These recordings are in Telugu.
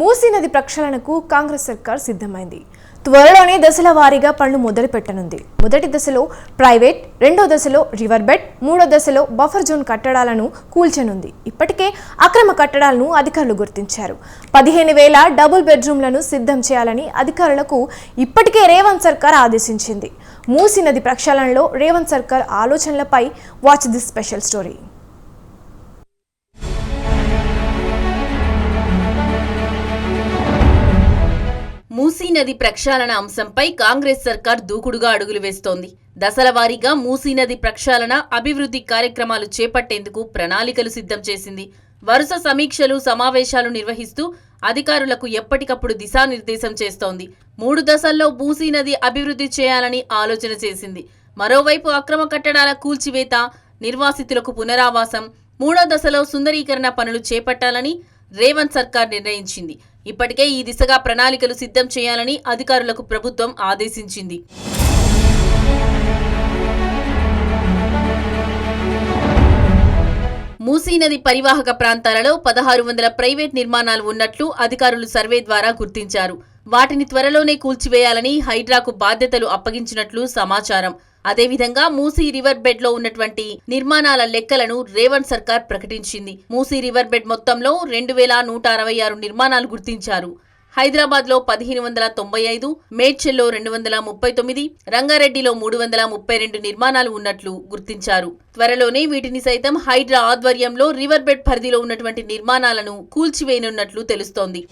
మూసీ నది ప్రక్షాళనకు కాంగ్రెస్ సర్కార్ సిద్ధమైంది. త్వరలోనే దశల వారీగా పనులు మొదలు పెట్టనుంది. మొదటి దశలో ప్రైవేట్ రెండో దశలో రివర్ బెడ్ మూడో దశలో బఫర్ జోన్ కట్టడాలను కూల్చనుంది. ఇప్పటికే అక్రమ కట్టడాలను అధికారులు గుర్తించారు. పదిహేను వేల డబుల్ బెడ్రూమ్లను సిద్ధం చేయాలని అధికారులకు ఇప్పటికే రేవంత్ సర్కార్ ఆదేశించింది. మూసీ నది ప్రక్షాళనలో రేవంత్ సర్కార్ ఆలోచనలపై వాచ్ దిస్ స్పెషల్ స్టోరీ. నది ప్రక్షాళన అంశంపై కాంగ్రెస్ సర్కార్ దూకుడుగా అడుగులు వేస్తోంది. దశల వారీగా మూసీ నది ప్రక్షాళన అభివృద్ధి కార్యక్రమాలు చేపట్టేందుకు ప్రణాళికలు సిద్ధం చేసింది. వరుస సమీక్షలు సమావేశాలు నిర్వహిస్తూ అధికారులకు ఎప్పటికప్పుడు దిశానిర్దేశం చేస్తోంది. మూడు దశల్లో మూసీ నది అభివృద్ధి చేయాలని ఆలోచన చేసింది. మరోవైపు అక్రమ కట్టడాల కూల్చివేత నిర్వాసితులకు పునరావాసం మూడో దశలో సుందరీకరణ పనులు చేపట్టాలని రేవంత్ సర్కార్ నిర్ణయించింది. ఇప్పటికే ఈ దిశగా ప్రణాళికలు సిద్ధం చేయాలని అధికారులకు ప్రభుత్వం ఆదేశించింది. మూసీ నది పరివాహక ప్రాంతాలలో పదహారు వందల ప్రైవేట్ నిర్మాణాలు ఉన్నట్లు అధికారులు సర్వే ద్వారా గుర్తించారు. వాటిని త్వరలోనే కూల్చివేయాలని హైడ్రాకు బాధ్యతలు అప్పగించినట్లు సమాచారం. అదేవిధంగా మూసీ రివర్ బెడ్లో ఉన్నటువంటి నిర్మాణాల లెక్కలను రేవంత్ సర్కార్ ప్రకటించింది. మూసీ రివర్ బెడ్ మొత్తంలో రెండు వేల నూట అరవై ఆరు నిర్మాణాలు గుర్తించారు. హైదరాబాద్లో పదిహేను వందల తొంభై ఐదు మేడ్చల్లో రెండు వందల ముప్పై తొమ్మిది రంగారెడ్డిలో మూడు వందల ముప్పై రెండు నిర్మాణాలు ఉన్నట్లు గుర్తించారు. త్వరలోనే వీటిని సైతం హైడ్రా ఆధ్వర్యంలో రివర్ బెడ్ పరిధిలో ఉన్నటువంటి నిర్మాణాలను కూల్చివేయనున్నట్లు తెలుస్తోంది.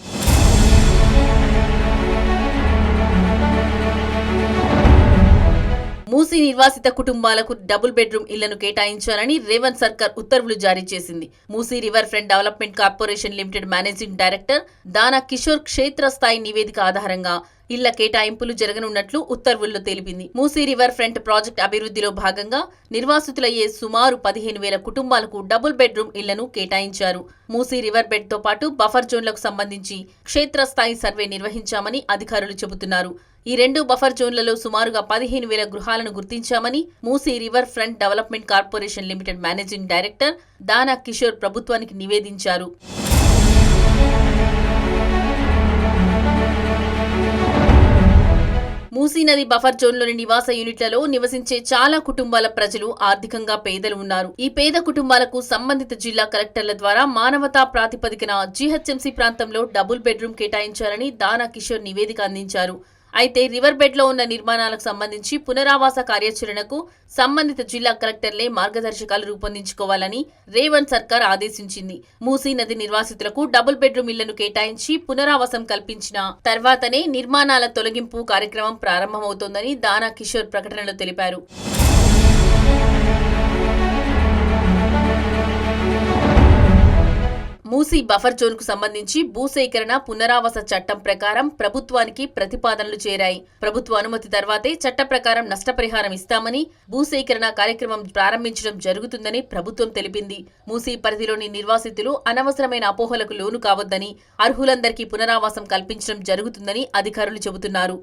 మూసీ నిర్వాసిత కుటుంబాలకు డబుల్ బెడ్రూమ్ ఇళ్ళను కేటాయించాలని రేవంత్ సర్కార్ ఉత్తర్వులు జారీ చేసింది. Musi river front development corporation limited managing director Dana Kishore క్షేత్రస్థాయి నివేదిక ఆధారంగా ఇళ్ళ కేటాయింపులు జరగనున్నట్లు ఉత్తర్వుల్లో తెలిపింది. మూసీ రివర్ ఫ్రంట్ ప్రాజెక్ట్ అభివృద్ధిలో భాగంగా నిర్వాసితులయ్యే సుమారు పదిహేను వేల కుటుంబాలకు డబుల్ బెడ్రూమ్ ఇళ్ళను కేటాయించారు. మూసీ రివర్ బెడ్తో పాటు బఫర్ జోన్లకు సంబంధించి క్షేత్రస్థాయి సర్వే నిర్వహించామని అధికారులు చెబుతున్నారు. ఈ రెండు బఫర్ జోన్లలో సుమారుగా పదిహేను వేల గృహాలను గుర్తించామని Musi river front development corporation limited managing director Dana Kishore ప్రభుత్వానికి నివేదించారు. మూసీ నది బఫర్ జోన్లోని నివాస యూనిట్లలో నివసించే చాలా కుటుంబాల ప్రజలు ఆర్థికంగా పేదలు ఉన్నారు. ఈ పేద కుటుంబాలకు సంబంధిత జిల్లా కలెక్టర్ల ద్వారా మానవతా ప్రాతిపదికన జీహెచ్ఎంసీ ప్రాంతంలో డబుల్ బెడ్రూమ్ కేటాయించాలని దానా కిషోర్ నివేదిక అందించారు. అయితే రివర్ బెడ్లో ఉన్న నిర్మాణాలకు సంబంధించి పునరావాస కార్యాచరణకు సంబంధిత జిల్లా కలెక్టర్లే మార్గదర్శకాలు రూపొందించుకోవాలని రేవంత్ సర్కార్ ఆదేశించింది. మూసీ నది నిర్వాసితులకు డబుల్ బెడ్రూమ్ ఇళ్ళను కేటాయించి పునరావాసం కల్పించిన తర్వాతనే నిర్మాణాల తొలగింపు కార్యక్రమం ప్రారంభమవుతోందని దానా కిషోర్ ప్రకటనలో తెలిపారు. మూసీ బఫర్ జోన్కు సంబంధించి భూసేకరణ పునరావాస చట్టం ప్రకారం ప్రభుత్వానికి ప్రతిపాదనలు చేరాయి. ప్రభుత్వ అనుమతి తర్వాతే చట్ట ప్రకారం నష్టపరిహారం ఇస్తామని భూసేకరణ కార్యక్రమం ప్రారంభించడం జరుగుతుందని ప్రభుత్వం తెలిపింది. మూసీ పరిధిలోని నిర్వాసితులు అనవసరమైన అపోహలకు లోను కావద్దని అర్హులందరికీ పునరావాసం కల్పించడం జరుగుతుందని అధికారులు చెబుతున్నారు.